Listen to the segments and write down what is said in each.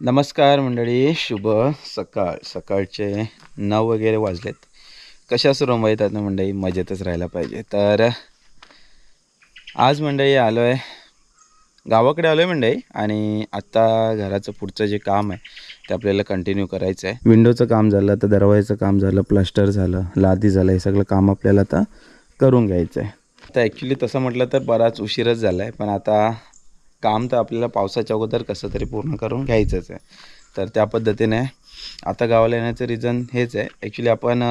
नमस्कार मंडळी शुभ सकाळ. सकाळचे नऊ वगैरे वाजलेत. कशा सुरू येतात ना मंडळी? मजेतच राहायला पाहिजे. तर आज मंडळी आलो आहे गावाकडे आलो आहे मंडळी आणि आत्ता घराचं पुढचं जे काम आहे ते आपल्याला कंटिन्यू करायचं आहे विंडोचं काम झालं तर दरवाजाचं काम झालं प्लास्टर झालं लादी झालं हे सगळं काम आपल्याला आता करून घ्यायचं आहे तर ॲक्च्युली तसं म्हटलं तर बराच उशीरच झाला आहे पण आता काम तर आपल्याला पावसाच्या अगोदर कसं तरी पूर्ण करून घ्यायचंच आहे. तर त्या पद्धतीने आता गावाला येण्याचं रिझन हेच आहे. ॲक्च्युली आपण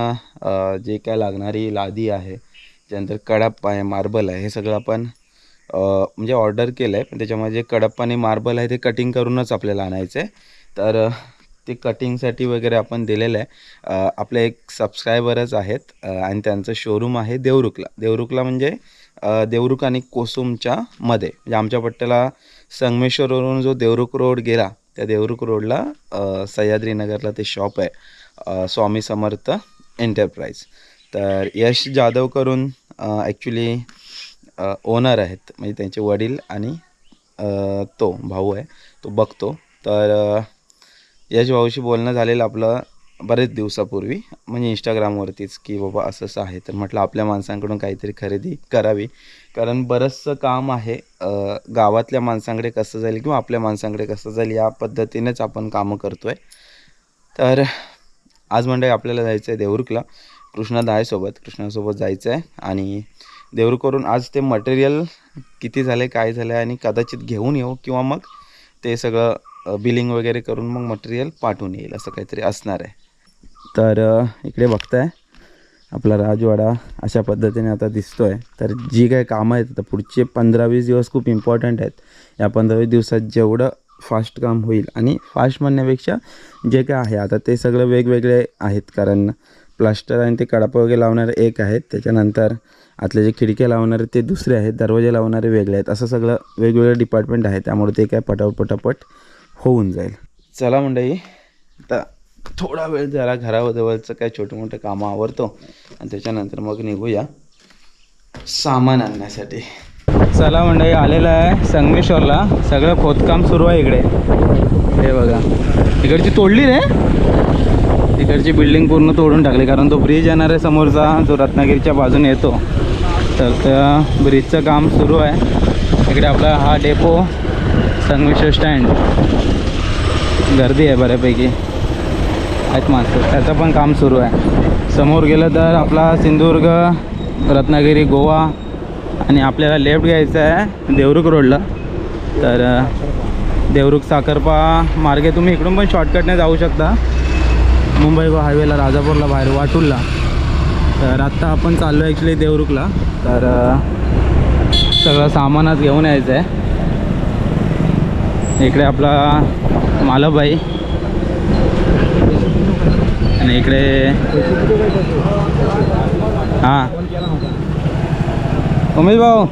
जे काय लागणारी लादी आहे त्यानंतर कडप्पा आहे मार्बल आहे हे सगळं आपण म्हणजे ऑर्डर केलं आहे पण त्याच्यामध्ये जे कडप्पा आणि मार्बल आहे ते कटिंग करूनच आपल्याला आणायचं आहे तर ते कटिंगसाठी वगैरे आपण दिलेलं आहे. आपले एक सबस्क्रायबरच आहेत आणि त्यांचं शोरूम आहे देवरुखला. देवरुखला म्हणजे देवरुख आणि कोसुमच्या मध्ये. म्हणजे आमच्या पट्ट्याला संगमेश्वरवरून जो देवरुख रोड गेला त्या देवरुख रोडला सह्याद्रीनगरला ते शॉप आहे स्वामी समर्थ एंटरप्राइज तर यश जाधव करून ॲक्च्युली ओनर आहेत. म्हणजे त्यांचे वडील आणि तो भाऊ आहे तो बघतो. तर यश भाऊशी बोलणं झालेलं आपलं बरेच दिवसापूर्वी म्हणजे इंस्टाग्रामवरतीच की बाबा असं असं आहे तर म्हटलं आपल्या माणसांकडून काहीतरी खरेदी करावी. कारण बरंचसं काम आहे गावातल्या माणसांकडे कसं जाईल किंवा आपल्या माणसांकडे कसं जाईल या पद्धतीनेच आपण कामं करतो आहे तर आज मंडळी आपल्याला जायचं आहे देवरुखला कृष्णा दायसोबत कृष्णासोबत जायचं आहे आणि देवरुखवरून आज ते मटेरियल किती झाले काय झालं आणि कदाचित घेऊन येऊ किंवा मग ते सगळं बिलिंग वगैरे करून मग मटेरियल पाठवून येईल असं काहीतरी असणार आहे. तर इकडे बघताय. आपला राजवाडा अशा पद्धतीने आता दिसतो आहे तर जी काही कामं आहेत आता पुढचे पंधरा वीस दिवस खूप इम्पॉर्टंट आहेत. या पंधरा वीस दिवसात जेवढं फास्ट काम होईल आणि फास्ट म्हणण्यापेक्षा जे काय आहे आता ते सगळं वेगवेगळे आहेत. कारण प्लास्टर आणि ते कडापा वगैरे लावणारे एक आहेत. त्याच्यानंतर आतले जे खिडक्या लावणारे ते दुसरे आहेत. दरवाजे लावणारे वेगळे आहेत. असं सगळं वेगवेगळं डिपार्टमेंट आहे. त्यामुळे ते काय पटापटापट पटापट होऊन जाईल. चला मंडळी थोडा वेळ जरा घराजवळचं काय छोटे मोठे कामं आवरतो. आणि त्याच्यानंतर मग निघूया सामान आणण्यासाठी. चला मंडळी आलेलं आहे संगमेश्वरला. सगळं खोदकाम सुरू आहे इकडे. हे बघा. इकडची तोडली रे. इकडची बिल्डिंग पूर्ण तोडून टाकली कारण तो ब्रिज येणार आहे समोरचा जो रत्नागिरीच्या बाजूने येतो. तर त्या ब्रिजचं काम सुरू आहे. इकडे आपला हा डेपो संगमेश्वर स्टँड गर्दी आहे बऱ्यापैकी. आहेत माणसं. त्याचं पण काम सुरू आहे. समोर गेलं तर आपला सिंधुदुर्ग रत्नागिरी गोवा आणि आपल्याला लेफ्ट घ्यायचं आहे देवरुख रोडला. तर देवरुख साखरपा मार्गे तुम्ही इकडून पण शॉर्टकटने जाऊ शकता. मुंबई गो हायवेला राजापूरला बाहेर वाटूरला तर आत्ता आपण चाललो आहे ॲक्च्युली देवरुखला. तर सगळं सामानच घेऊन यायचं आहे इकडे आपला मालभाई आणि इकडे हां. उमेश भाऊ.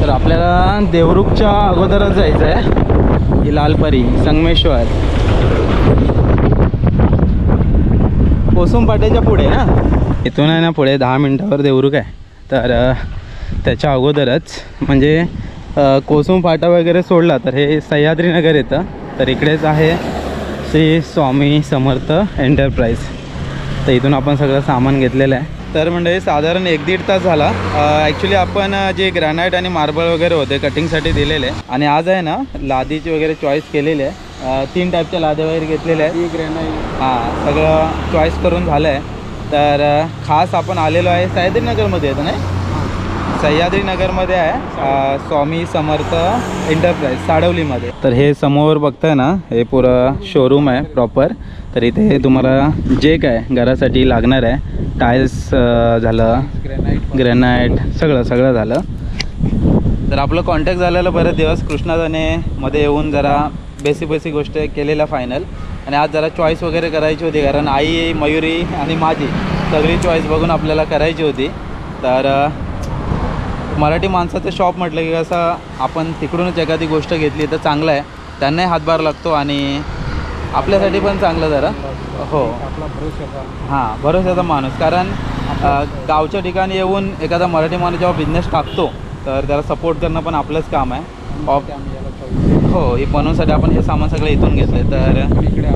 तर आपल्याला देवरुखच्या अगोदरच जायचं आहे. ही लालपरी संगमेश्वर. कोसुम पाट्याच्या पुढे ना इथून आहे ना पुढे दहा मिनटावर देवरुख आहे. तर त्याच्या अगोदरच म्हणजे कोसुंपाटा कोसुम फाटा वगैरे सोडला तर हे सह्याद्रीनगर येतं. तर इकडेच आहे श्री स्वामी समर्थ एंटरप्राइज. तर इथून आपण सगळं सामान घेतलेलं आहे. तर म्हणजे साधारण एक दीड तास झाला. ॲक्च्युली आपण जे ग्रॅनाईट आणि मार्बल वगैरे होते कटिंगसाठी दिलेले. आणि आज आहे ना लादीची वगैरे चॉईस केलेली आहे. तीन टाईपच्या लाद्या वगैरे घेतलेल्या आहेत. हां सगळं चॉईस करून झालं आहे तर खास आपण आलेलो आहे सह्याद्रीनगरमध्ये येतं नाही? सह्याद्रीनगरमध्ये आहे स्वामी समर्थ एंटरप्राइज साडवलीमध्ये. तर हे समोर बघताय ना हे पुरं शोरूम आहे प्रॉपर तर इथे तुम्हाला जे काय घरासाठी लागणार आहे टाईल्स झालं ग्रॅनाईट सगळं सगळं झालं. तर आपलं कॉन्टॅक्ट झालेलं बरेच दिवस. कृष्णादाने मध्ये येऊन जरा बेसिक बेसिक गोष्ट केलेल्या फायनल आणि आज जरा चॉईस वगैरे करायची होती कारण आई मयुरी आणि माझी सगळी चॉईस बघून आपल्याला करायची होती. तर मराठी माणसाचं शॉप म्हटलं की कसं आपण तिकडूनच एखादी गोष्ट घेतली तर चांगलं आहे. त्यांनाही हातभार लागतो आणि आपल्यासाठी पण चांगलं जरा. हो. हां भरोशाचा माणूस. कारण गावच्या ठिकाणी येऊन एखादा मराठी माणूस जेव्हा बिझनेस टाकतो तर त्याला सपोर्ट करणं पण आपलंच काम आहे. ऑफ हो ही बनवूनसाठी आपण हे सामान सगळं इथून घेतलं तर इकडे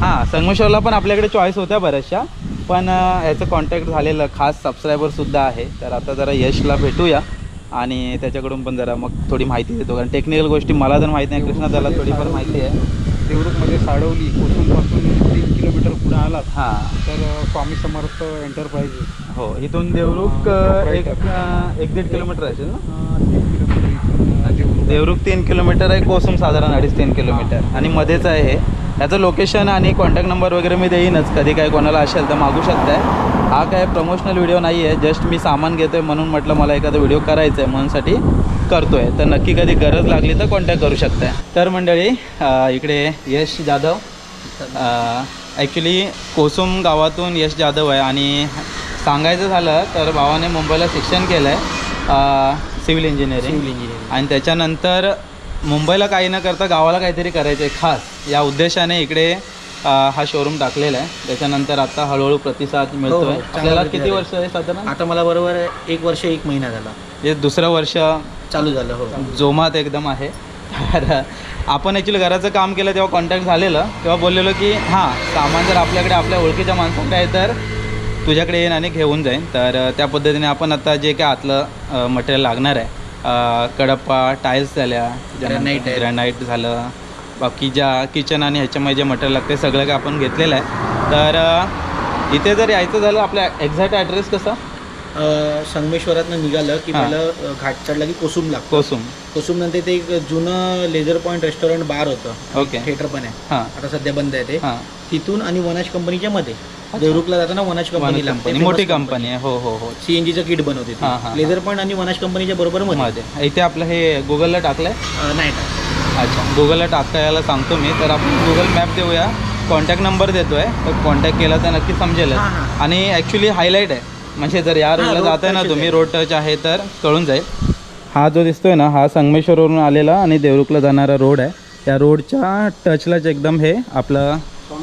हां संगमेश्वरला पण आपल्याकडे चॉईस होत्या बऱ्याचशा. पण अं, याचं कॉन्टॅक्ट झालेलं खास सबस्क्रायबरसुद्धा आहे. तर आता जरा यशला भेटूया आणि त्याच्याकडून पण जरा मग थोडी माहिती देतो. कारण टेक्निकल गोष्टी मला तर माहिती नाही कृष्णा त्याला थोडीफार माहिती आहे. देवरुखमध्ये साडवली कोसूनपासून तीन किलोमीटर पुढे आलात. हां. तर स्वामी समर्थ एंटरप्राइजेस हो इथून देवरुख एक एक दीड किलोमीटर असेल ना? तीन किलोमीटर. देवरुख तीन किलोमीटर आहे कोसम साधारण अडीच तीन किलोमीटर. आणि मध्येच आहे हे. याचं लोकेशन आणि कॉन्टॅक्ट नंबर वगैरे मी देईनच. कधी काय कोणाला असेल तर मागू शकताय. हा काय प्रमोशनल व्हिडिओ नाही आहे जस्ट मी सामान घेतो आहे म्हणून म्हटलं मला एखादा व्हिडिओ करायचा आहे म्हणूनसाठी करतो आहे तर नक्की कधी गरज लागली तर कॉन्टॅक्ट करू शकताय. तर मंडळी इकडे यश जाधव. ॲक्च्युली कोसुम गावातून यश जाधव आहे. आणि सांगायचं झालं तर भावाने मुंबईला शिक्षण केलं आहे सिव्हिल इंजिनिअरिंग. इंजिनिअरिंग. आणि त्याच्यानंतर मुंबईला काही न करता गावाला काहीतरी करायचं आहे खास. या उद्देशाने इकडे अ, हा शोरूम टाकलेला आहे. त्याच्यानंतर आता हळूहळू प्रतिसाद मिळतोय हो, चांगला आपल्याला किती. वर्ष आहे साधारण? आता मला बरोबर एक वर्ष एक महिना झाला. हे दुसरं वर्ष चालू झालं हो. जोमात एकदम आहे. तर आपण ॲक्च्युली घराचं काम केलं तेव्हा कॉन्टॅक्ट झालेलं. तेव्हा बोललेलो की हां सामान जर आपल्याकडे आपल्या ओळखीच्या माणसाकडे आहे तर तुझ्याकडे येईन आणि घेऊन जाईन. तर त्या पद्धतीने आपण आता जे काय आतलं मटेरियल लागणार आहे कडप्पा टाईल्स झाल्या आहे. ग्रॅनाईट झालं बाकी ज्या किचन आणि ह्याच्यामध्ये जे मटेरियल लागते सगळं काय आपण घेतलेलं आहे. तर इथे जर यायचं झालं आपल्या एक्झॅक्ट ॲड्रेस कसा? अं, संगमेश्वरातनं निघालं की अं, घाट चढला की कोसुम लागतो. कोसुम. कोसुम नंतर ते एक जुनं लेझर पॉईंट रेस्टॉरंट बार होतं. ओके थिएटर पण आहे. हां. आता सध्या बंद आहे ते. हां. तिथून आणि वनाज कंपनीच्या मध्ये. देवरुखला जाताना वनाज कंपनी कंपनी मोठी कंपनी आहे. हो हो हो. सीएनजीचं किट बनवते हा, हा. लेझर पॉईंट आणि वनाज कंपनीच्या बरोबर मध्ये. मध्ये. इथे आपलं हे गुगलला टाकलं आहे अं, नाही. अच्छा. गुगलला टाकायला सांगतो मी. तर आपण गुगल मॅप देऊया. कॉन्टॅक्ट नंबर देतो आहे तर कॉन्टॅक्ट केला तर नक्की समजेल. हां, हां. आणि ॲक्च्युली हायलाईट आहे. म्हणजे जर या रोडला road जाताय ना touch तुम्ही आहे. रोड टच आहे तर कळून जाईल. हा जो दिसतोय ना हा संगमेश्वरवरून आलेला आणि देवरुखला जाणारा रोड आहे. या रोडच्या टचलाच एकदम हे आपलं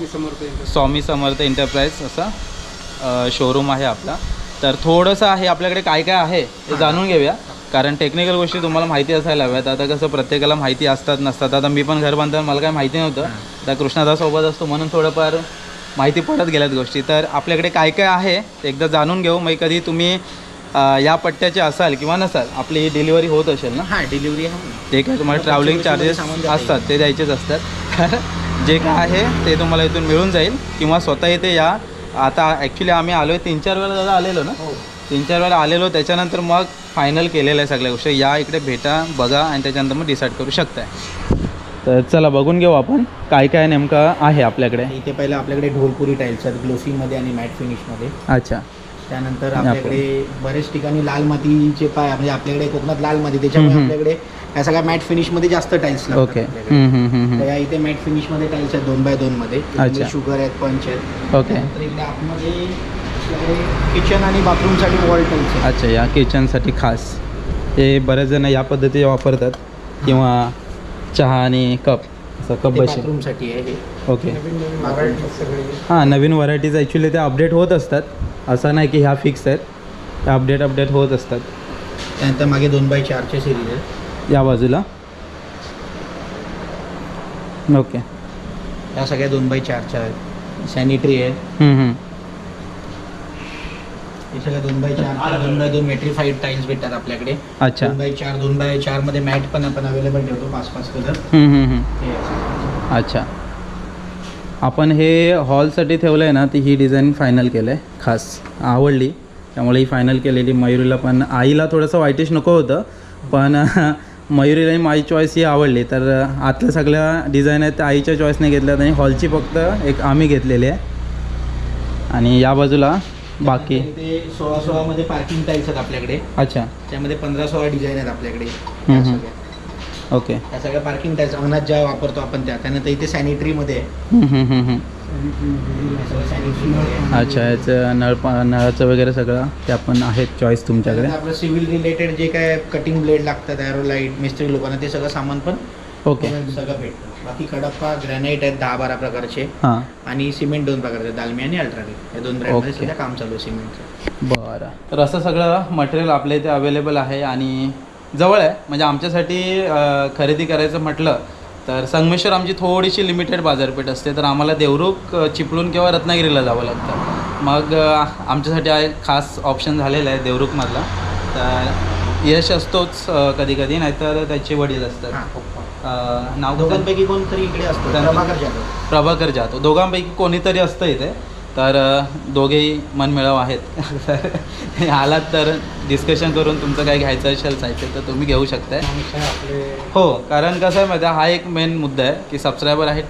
स्वामी समर्थ एंटरप्राइजेस. स्वामी समर्थ एंटरप्राइज असा शोरूम आहे आपला. तर थोडंसं आहे आपल्याकडे काय काय आहे ते जाणून घेऊया. कारण टेक्निकल गोष्टी तुम्हाला माहिती असायला हव्यात. आता कसं प्रत्येकाला माहिती असतात नसतात. आता मी पण घर बांधताना मला काय माहिती नव्हतं. आता कृष्णादा सोबत असतो म्हणून थोडंफार माहिती पडत गेल्यात गोष्टी. तर आपल्याकडे काय काय आहे ते एकदा जाणून घेऊ. मग कधी तुम्ही या पट्ट्याचे असाल किंवा नसाल आपली डिलिव्हरी होत असेल ना? हा डिलिव्हरी ते काय तुम्हाला ट्रॅव्हलिंग चार्जेस असतात ते द्यायचेच असतात. तर जे काय आहे ते तुम्हाला इथून मिळून जाईल. किंवा स्वतः इथे या. आता ॲक्च्युली आम्ही आलो आहे तीन चार वेळा दादा आलेलो ना? हो. तीन चार वेळा आलेलो त्याच्यानंतर मग फायनल केलेलं आहे सगळ्या गोष्टी. या इकडे भेटा बघा आणि त्याच्यानंतर मग डिसाईड करू शकताय. तर चला बघून घेऊ आपण काय काय नेमकं आहे आपल्याकडे. इथे पहिलं आपल्याकडे ढोलपुरी टाईल्स आहेत ग्लोसीमध्ये आणि मॅट फिनिशमध्ये अच्छा. त्यानंतर आपल्याकडे बरेच ठिकाणी लाल मातीचे पाय म्हणजे आपल्याकडे कोकणात लाल माती त्याच्यामुळे. आपल्याकडे या सगळ्या मॅट फिनिशमध्ये जास्त टाईल्स ओके. या इथे मॅट फिनिशमध्ये टाईल्स आहेत दोन बाय दोन मध्ये. शुगर आहेत पंच आहेत. ओके आतमध्ये किचन आणि बाथरूमसाठी वॉल टाईल्स अच्छा या किचनसाठी खास. हे बरेच जण या पद्धती वापरतात. किंवा चहा आणि कप असं कप बशी बाथरूमसाठी आहे हे. ओके हां नवीन व्हरायटीज ॲक्च्युली ते अपडेट होत असतात. असं नाही की ह्या फिक्स आहेत. त्या अपडेट अपडेट होत असतात. त्यानंतर मागे दोन बाय चारचे सिरीज आहेत. या बाजूला. ओके. या सगळ्या दोन बाय चारच्या आहेत. सॅनिटरी आहेत हम्म, हम्म. हे सगळ्या दोन बाय चार दोन बाय दोन मेट्रिफाईड टाईल्स भेटतात आपल्याकडे. अच्छा. दोन बाय चार दोन बाय चारमध्ये मॅट पण आपण अवेलेबल ठेवतो पाच पाच कलर हम्म, हम्म, हम्म. अच्छा. आपण हे हॉलसाठी ठेवलं आहे ना ती ही डिझाईन फायनल केलं आहे खास आवडली. त्यामुळे ही फायनल केलेली. मयुरीला पण आईला थोडंसं वाईटिश नको होतं. पण मयुरीला आणि माझी चॉईस ही आवडली. तर आतल्या सगळ्या डिझाईन आहेत त्या आईच्या चॉईसने घेतल्यात आणि हॉलची फक्त एक आम्ही घेतलेली आहे. आणि या बाजूला बाकी ते सोळा सोळा मध्ये पार्किंग टाईल्स आहेत आपल्याकडे. अच्छा. त्यामध्ये पंधरा सोळा डिझाईन आहेत आपल्याकडे. ओके या सगळ्या. पार्किंग टाईल्स अंगणात ज्या वापरतो आपण त्या त्यानंतर इथे सॅनिटरी मध्ये आहे. अच्छा याचं नळ नळाचं वगैरे सगळं ते पण आहेत चॉईस तुमच्याकडे? आपलं सिव्हिल रिलेटेड जे काय कटिंग ब्लेड लागतात एरोलाईट मिस्त्री लोकांना ते सगळं सामान पण ओके सगळं भेटतं. बाकी कडप्पा ग्रॅनाईट आहेत दहा बारा प्रकारचे हां. आणि सिमेंट दोन प्रकारचे दालमी आणि अल्ट्राटेक. या दोन ब्रँडमध्ये. सध्या काम चालू आहे सिमेंटचं बरं. तर असं सगळं मटेरियल आपल्या इथे अवेलेबल आहे आणि जवळ आहे. म्हणजे आमच्यासाठी खरेदी करायचं म्हटलं तर संगमेश्वर आमची थोडीशी लिमिटेड बाजारपेठ असते. तर आम्हाला देवरुख चिपळूण किंवा रत्नागिरीला जावं लागतं. मग आमच्यासाठी खास ऑप्शन झालेला आहे देवरुखमधला तर यश असतोच कधी कधी नाहीतर त्याचे वडील असतात. नाव? दोघांपैकी कोणतरी इकडे असतो. प्रभाकर जातो दोघांपैकी कोणीतरी असतं इथे. तर दोघेही मनमिळाव आहेत. आलात तर डिस्कशन करून तुमचं काय घ्यायचं असेल साहित्य तर तुम्ही घेऊ शकताय. हो कारण कसं आहे माहिती आहे, हा एक मेन मुद्दा आहे की सबस्क्रायबर आहेत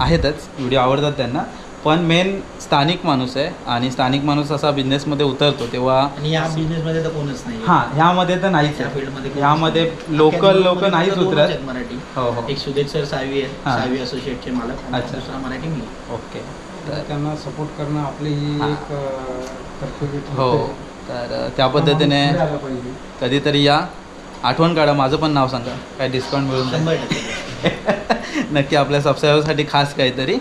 आहेतच व्हिडिओ आवडतात त्यांना. पण मेन स्थानिक माणूस आहे आणि स्थानिक माणूस असा बिझनेसमध्ये उतरतो तेव्हा आणि या बिझनेस मध्ये तर कोणच नाही हां ह्यामध्ये तर नाहीच आहे. लोकल लोक नाहीच उतरत. मराठी. हो हो. एक सुदेश सर सावी आहे. सावी असोसिएटचे मालक. अच्छा. दुसरा मराठी मी ओके. तर त्यांना सपोर्ट करणं आपली ही. हां. एक कर्तव्य हो. तर त्या पद्धतीने कधीतरी या. आठवण काढा माझं पण नाव सांगा. काय डिस्काउंट मिळून जाईल? नक्की आपल्या सबस्क्रायबरसाठी खास काहीतरी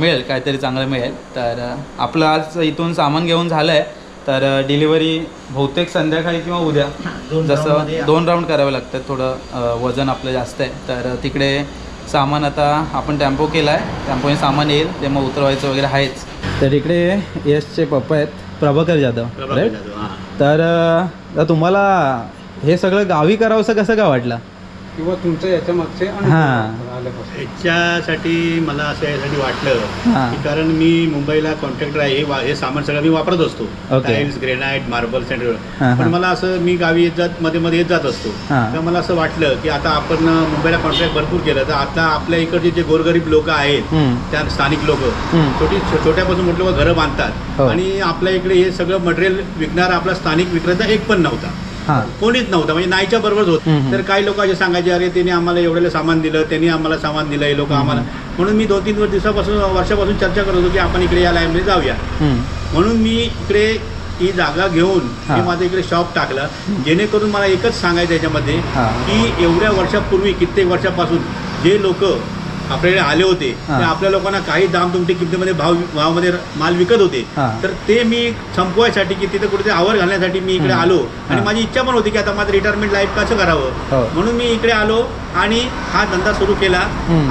मिळेल काहीतरी चांगलं मिळेल. तर आपलं आज इथून सामान घेऊन झालं आहे तर डिलिव्हरी बहुतेक संध्याकाळी किंवा उद्या. दोन जसं दोन राऊंड करावे लागतात थोडं वजन आपलं जास्त आहे. तर तिकडे सामान आता आपण टेम्पो केला आहे टेम्पोने सामान येईल. ते मग उतरवायचं वगैरे आहेच. तर इकडे यशचे पप्पा आहेत. प्रभाकर जाधव राईट तर तुम्हाला हे सगळं गावी करावंसं कसं काय वाटलं? किंवा तुमचं याच्या मागचे हां. याच्यासाठी मला असं यासाठी वाटलं. की कारण मी मुंबईला कॉन्ट्रॅक्टर आहे हे हे सामान सगळं मी वापरत असतो. Tiles granite marble centre. पण मला असं मी गावी येत जात मध्ये मध्ये येत जात असतो. तर मला असं वाटलं की आता आपण मुंबईला कॉन्ट्रॅक्ट भरपूर केलं तर आता आपल्या इकडचे जे गोरगरीब लोक आहेत. त्या स्थानिक लोक. छोटी छोट्यापासून मोठे लोक घरं बांधतात हो. आणि आपल्या इकडे हे सगळं मटेरियल विकणारा आपला स्थानिक विक्रेता एक पण नव्हता कोणीच नव्हतं म्हणजे नाहीच्या बरोबरच होत. तर काही लोक असे सांगायचे अरे त्यांनी आम्हाला एवढ्याला सामान दिलं त्यांनी आम्हाला सामान दिलं हे लोक आम्हाला म्हणून मी दोन तीन दिवसापासून वर्षापासून चर्चा करत होतो की आपण इकडे या लाईनमध्ये जाऊया. म्हणून मी इकडे ही जागा घेऊन हा. मी माझं इकडे शॉप टाकलं जेणेकरून मला एकच सांगायचं याच्यामध्ये. की एवढ्या वर्षापूर्वी कित्येक वर्षापासून जे लोक आपल्याकडे आले होते हा. ते आपल्या लोकांना काही दामदुमटी किमतीमध्ये भाव भावामध्ये माल विकत होते हा. तर ते मी संपवायसाठी की तिथे कुठेतरी आवर घालण्यासाठी मी इकडे. आलो आणि हा. माझी इच्छा पण होती की आता माझं रिटायरमेंट लाईफ कसं हो. करावं म्हणून मी इकडे आलो आणि हा धंदा सुरू केला.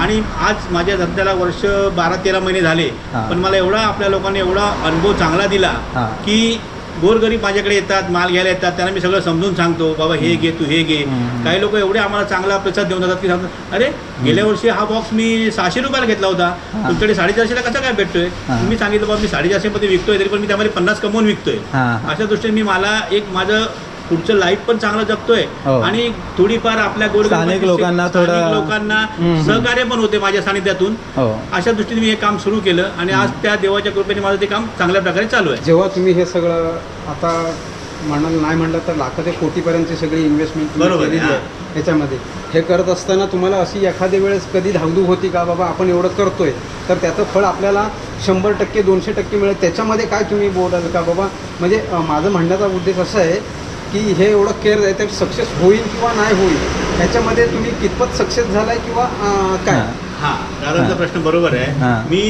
आणि आज माझ्या धंद्याला वर्ष बारा तेरा महिने झाले हा. पण मला एवढा आपल्या लोकांनी एवढा अनुभव चांगला दिला हा. की गोरगरीब माझ्याकडे येतात माल घ्यायला येतात त्यांना मी सगळं समजून सांगतो बाबा हे घे तू हे घे. काही लोक एवढे आम्हाला चांगला प्रतिसाद देऊन जातात की सांगतात अरे गेल्या वर्षी हा बॉक्स मी सहाशे रुपयाला घेतला होता. तुमच्याकडे साडेचारशेला कसा काय भेटतोय. मी सांगितलं बाबा मी साडेचारशे मध्ये विकतोय तरी पण मी त्यामध्ये पन्नास कमवून विकतोय अशा दृष्टीने मी मला एक माझं पुढचं लाईफ पण चांगलं जगतोय. हो. आणि थोडीफार आपल्या स्थानिक लोकांना थोडं- लोकांना हम्म. सहकार्य पण होते माझ्या सानिध्यातून. हो. अशा दृष्टीने मी हे काम सुरू केलं आणि आज त्या देवाच्या कृपेने माझं ते काम चांगल्या प्रकारे चालू आहे. जेव्हा तुम्ही हे सगळं आता म्हणाल नाही म्हणलं तर लाखो ते कोटीपर्यंतची सगळी इन्व्हेस्टमेंट बरोबर आहे, केलेली आहे ह्याच्यामध्ये हे करत असताना तुम्हाला अशी एखाद्या वेळेस कधी धावधूक होती का बाबा आपण एवढं करतोय? तर त्याचं फळ आपल्याला शंभर टक्के दोनशे टक्के मिळेल. त्याच्यामध्ये काय तुम्ही बोलाल का बाबा? म्हणजे अं, माझं म्हणण्याचा उद्देश असा आहे की हे एवढं केअर आहे सक्सेस होईल किंवा नाही होईल ह्याच्यामध्ये तुम्ही कितपत सक्सेस झालाय किंवा काय? हां. हा दादांचा हा. प्रश्न बरोबर हा. आहे मी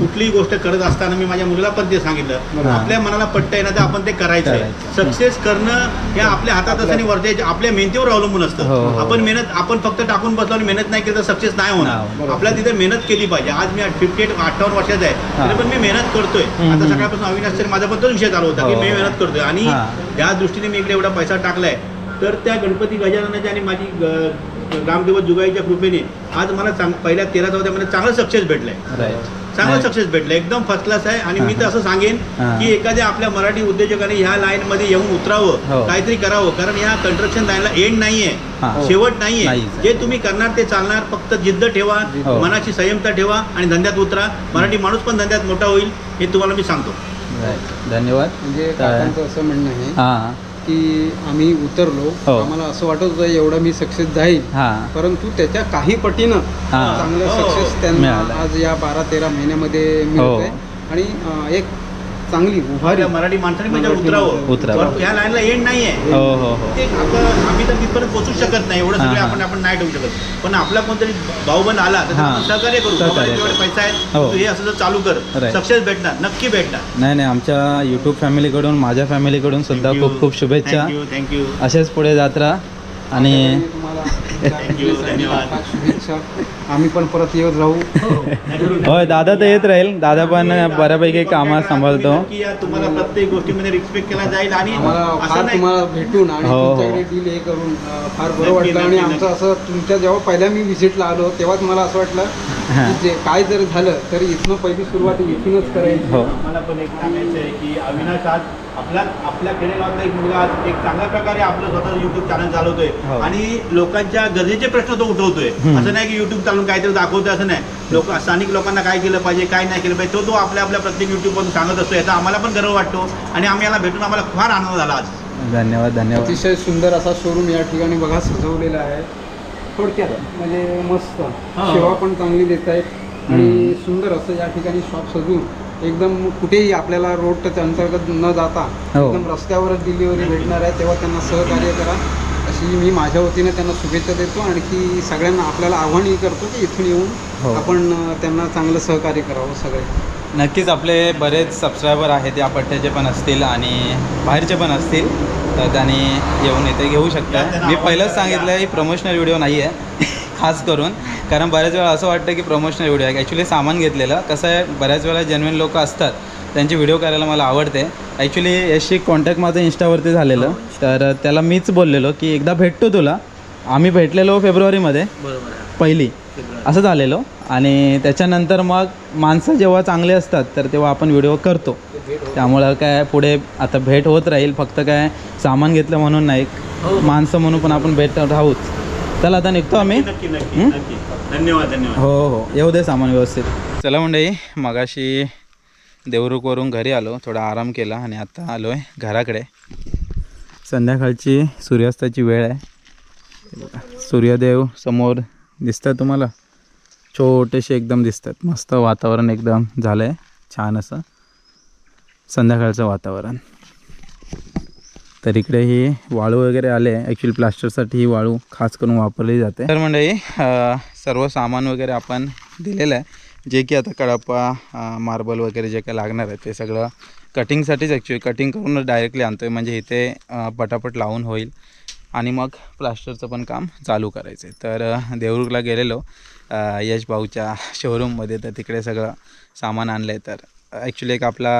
कुठलीही गोष्ट करत असताना मी माझ्या मुलीला पण ते सांगितलं. आपल्या मनाला पटतंय ना तर आपण ते करायचं करायचं. सक्सेस करणं हे आपल्या हातात आणि वरच्या आपल्या मेहनतीवर अवलंबून हो, असतं हो. आपण मेहनत आपण फक्त टाकून बसलो आणि मेहनत नाही केली तर सक्सेस नाही नाही होणार बरोबर. आपल्याला तिथे मेहनत केली पाहिजे आज मी फिफ्टी एट अठ्ठावन्न वर्षाचा आहे हा. तरी पण मी मेहनत करतोय हम्म, आता हम्म. सकाळपासून अविनाश सर माझा पण तोच विषय चालू होता की हो, मी हो. मेहनत करतोय आणि हा. त्या दृष्टीने मी इकडे एवढा पैसा टाकलाय तर त्या गणपती गजाननाची आणि माझी ग- रामदेव जुगाईच्या कृपेने आज मला चांग पहिल्या तेरा चौथ्या मध्ये चांगलं सक्सेस भेटलंय. राईट चांगलं सक्सेस भेटलं एकदम फर्स्ट क्लास आहे आणि मी तर असं सांगेन हा. की एखाद्या आपल्या मराठी उद्योजकाने ह्या लाईन मध्ये येऊन हो. उतरावं काहीतरी करावं. कारण या कंस्ट्रक्शन लाईनला एंड नाहीये. हा. शेवट नाहीये. जे तुम्ही करणार ते चालणार. फक्त जिद्द ठेवा हो. मनाची संयमता ठेवा आणि धंद्यात उतरा. मराठी माणूस पण धंद्यात मोठा होईल हे तुम्हाला मी सांगतो. धन्यवाद. म्हणजे असं म्हणणं आहे हां. की आम्ही उतरलो हो. आम्हाला असं वाटत होतं एवढं मी सक्सेस जाईल हां परंतु त्याच्या काही पटीनं हा. चांगलं हो. सक्सेस त्यांना मिळालं. आज या बारा तेरा महिन्यामध्ये मिळतंय आणि अं, एक चांगली उभारी. मराठी माणसाने म्हणजे उतरावं. उतरावं. ह्या लाईनला एंड नाहीये. हो हो हो. ते आपण आम्ही तर तिथपर्यंत पोहोचू शकत नाही. एवढं हा, सगळे हा. आपण आपण नाही ठेवू शकत. पण आपला कोणतरी भाऊबंद आला तर हा. आपण सहकार्य करू. सहकार्य बाबा. तुझ्याकडे पैसा हो. आहे तू हे असं जर चालू कर. Right. सक्सेस भेटणार. नक्की भेटणार. नाही नाही. आमच्या यूट्यूब फॅमिलीकडून माझ्या फॅमिलीकडून सुद्धा खूप खूप शुभेच्छा. थँक्यू थँक्यू असेच पुढे जात राहा आणि तुम्हाला लाख लाख शुभेच्छा. आम्ही पण परत येत राहू होय दादा तर येत राहील दादा पण बऱ्यापैकी कामात सांभाळतो तुम्हाला प्रत्येक गोष्टीमध्ये रिस्पेक्ट केला जाईल आणि फार तुम्हाला भेटून आणि हो, हो. तुमच्याकडे डील हे करून फार बरं वाटलं आणि आमचं असं तुमच्या जेव्हा पहिल्या मी व्हिजिटला आलो तेव्हाच मला असं वाटलं हां. की जे काय जर झालं तरी इथनं पहिली सुरुवात इथूनच करायची हो मला पण एक सांगायचं आहे की अविनाश आज आपला आपल्या खेडेगावातला एक मुलगा आज एक चांगल्या प्रकारे आपलं स्वतः युट्यूब चॅनल चालवतोय हो. आणि लोकांच्या गरजेचे प्रश्न तो उठवतोय. असं नाही की युट्यूब चालून काहीतरी दाखवतोय असं नाही. लोक स्थानिक लोकांना काय केलं पाहिजे काय नाही केलं पाहिजे तो तो आपल्या आपल्या प्रत्येक युट्यूबवरून सांगत असतो. याचा आम्हाला पण गर्व वाटतो आणि आम्ही याला भेटून आम्हाला फार आनंद झाला आज. धन्यवाद धन्यवाद. अतिशय सुंदर असा शोरूम या ठिकाणी बघा सजवलेला आहे. थोडक्यात म्हणजे मस्त. सेवा पण चांगली देत आहेत आणि सुंदर असं या ठिकाणी शॉप सजवून एकदम कुठेही आपल्याला रोड टच अंतर्गत न जाता हो. एकदम रस्त्यावरच डिलिव्हरी भेटणार आहे तेव्हा त्यांना सहकार्य करा. अशी मी माझ्या वतीने त्यांना शुभेच्छा देतो. आणखी सगळ्यांना आपल्याला आव्हानही करतो की इथून हो. येऊन आपण अं, त्यांना चांगलं सहकार्य करावं सगळे. नक्कीच आपले बरेच सबस्क्रायबर आहेत या पट्ट्याचे पण असतील आणि बाहेरचे पण असतील तर त्यांनी येऊन इथे घेऊ शकता मी पहिलंच सांगितलं ही प्रमोशनल व्हिडिओ नाही आहे खास करून. कारण बऱ्याच वेळा असं वाटतं की प्रमोशनल व्हिडिओ आहे. ॲक्च्युली सामान घेतलेलं. कसं आहे बऱ्याच वेळा जेन्युइन लोक असतात. त्यांची व्हिडिओ करायला मला आवडते. ॲक्च्युली याशी कॉन्टॅक्ट माझं इंस्टावरती झालेलं. तर त्याला मीच बोललेलो की एकदा भेटतो तुला. आम्ही भेटलेलो फेब्रुवारीमध्ये. बरोबर पहिली. असं झालेलो. आणि त्याच्यानंतर मग माणसं जेव्हा चांगले असतात तर तेव्हा आपण व्हिडिओ करतो. त्यामुळं काय पुढे आता भेट होत राहील. फक्त काय सामान घेतलं म्हणून नाही. माणसं म्हणून पण आपण भेट राहूच. चला आता निघतो आम्ही. हं? धन्यवाद धन्यवाद. हो हो. येऊ दे सामान व्यवस्थित. चला मंडळी मगाशी देवरुखवरून घरी आलो. थोडा आराम केला आणि आता आलो आहे घराकडे. संध्याकाळची सूर्यास्ताची वेळ आहे. सूर्यदेव समोर दिसतात तुम्हाला? छोटेसे एकदम दिसतात. मस्त वातावरण एकदम झालं आहे छान असं. संध्याकाळचं वातावरण. तर इकडे ही वाळू वगैरे आले. ॲक्च्युली प्लास्टरसाठी ही वाळू खास करून वापरली जाते. तर मंडळी सर्व सामान वगैरे आपण दिलेलं आहे. जे की आता कडापा मार्बल वगैरे जे काही लागणार आहे ते सगळं कटिंगसाठीच ॲक्च्युली कटिंग करूनच डायरेक्टली आणतो आहे म्हणजे इथे पटापट लावून होईल. आणि मग प्लास्टरचं पण काम चालू करायचं आहे तर देवरुखला गेलेलो. यश भाऊच्या शोरूममध्ये तर तिकडे सगळं सामान आणलं आहे तर ॲक्च्युली एक आपला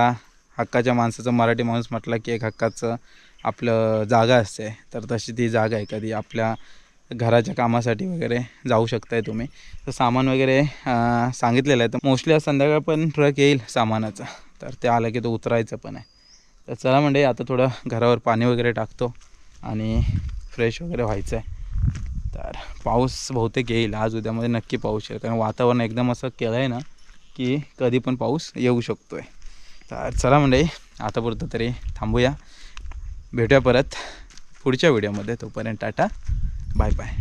हक्काच्या माणसाचं मराठी माणूस म्हटलं की एक हक्काचं आपलं जागा असते. तर तशी ती जागा आहे कधी आपल्या घराच्या कामासाठी वगैरे जाऊ शकताय तुम्ही. तर सामान वगैरे सांगितलेलं आहे. तर मोस्टली आज संध्याकाळ पण ट्रक येईल सामानाचा. तर ते आलं की तो उतरायचं पण आहे. तर चला म्हणजे आता थोडं घरावर पाणी वगैरे टाकतो आणि फ्रेश वगैरे व्हायचं आहे तर पाऊस बहुतेक येईल. आज उद्यामध्ये नक्की पाऊस येईल. कारण वातावरण एकदम असं केलं आहे ना की कधी पण पाऊस येऊ शकतो आहे तर चला म्हणजे आतापुरतं तरी थांबूया. भेटूया परत पुढच्या व्हिडिओमध्ये तोपर्यंत टाटा. Bye bye